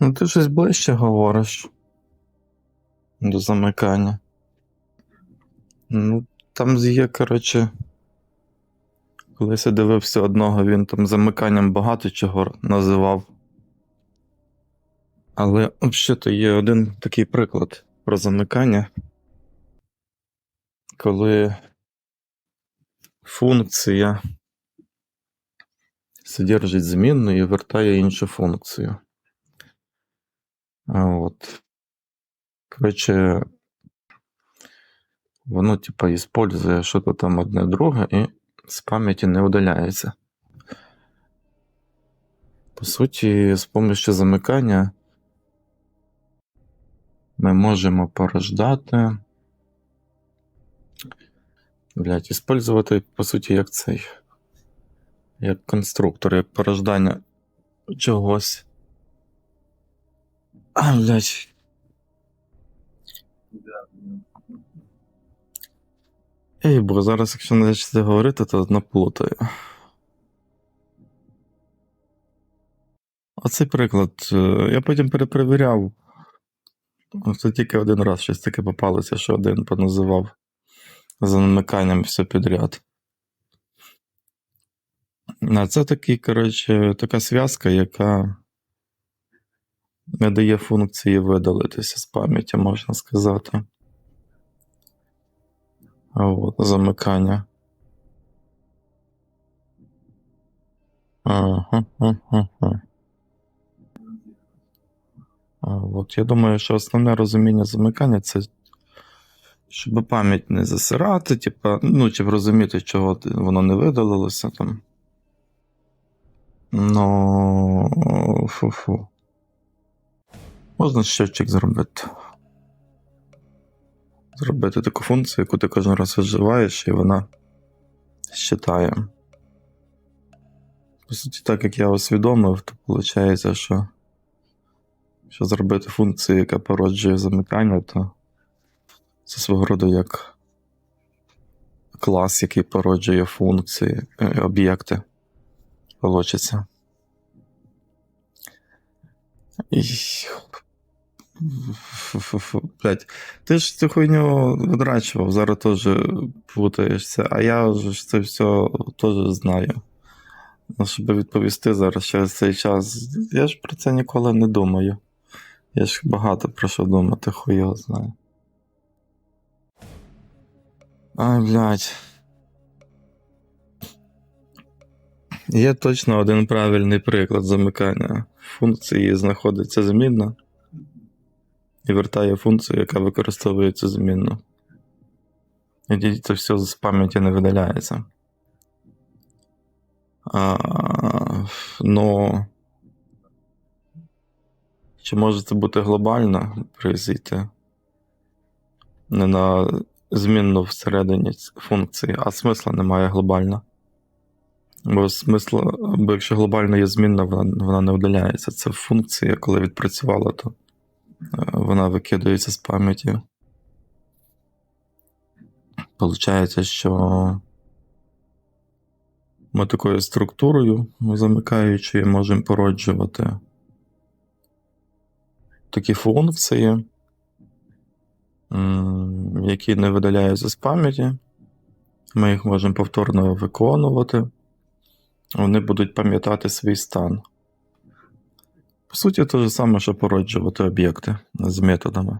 Ну, ти щось ближче говориш до замикання. Ну, там є, коротше. Колись я дивився одного, він там замиканням багато чого називав. Але взагалі є один такий приклад про замикання, коли функція содержить змінну і вертає іншу функцію. А От. Коротше, воно, типа, іспользує що то там одне друге і з пам'яті не удаляється. По суті, з помощью замикання ми можемо порождати. Блять, іспользувати, по суті, як цей. Як конструктор, як порождання чогось. А, блять. Ей, бо зараз, якщо не почати говорити, то наплутаю. Оцей приклад. е, Я потім перепровіряв. Це тільки один раз щось таке попалося, що один поназивав за намиканням все підряд. А це такий, коротше, така зв'язка, яка не дає функції видалитися з пам'яті, можна сказати. От, замикання. Ага, ага, ага. От, я думаю, що основне розуміння замикання це щоб пам'ять не засирати, типа, ну, щоб розуміти, чого воно не видалилося там. Ну. Фу-фу. Можна щотчик зробити. Зробити таку функцію, яку ти кожен раз вживаєш, і вона считає. По суті, так як я усвідомив, то виходить, що, що зробити функцію, яка породжує замикання, то це свого роду як клас, який породжує функції, е, об'єкти. Получиться. І... Фу-фу-фу, ти ж цю хуйню видрачував, зараз теж путаєшся, а я ж це все теж знаю. Ну, щоб відповісти зараз через цей час, я ж про це ніколи не думаю. Я ж багато про що думати, хуй його знаю. Ай, блядь. Є точно один правильний приклад замикання. Функції знаходиться змінна і вертає функцію, яка використовує цю змінну. І це все з пам'яті не видаляється. А, но чи може це бути глобально призійти? Не на змінну всередині функції, а смисла немає глобально. Бо смисл, бо якщо глобально є змінна, вона, вона не видаляється. Це функція, коли відпрацювала, то вона викидається з пам'яті. Получається, що ми такою структурою замикаючою можемо породжувати такі функції, які не видаляються з пам'яті. Ми їх можемо повторно виконувати. Вони будуть пам'ятати свій стан. По суті, те ж саме, що породжувати об'єкти з методами.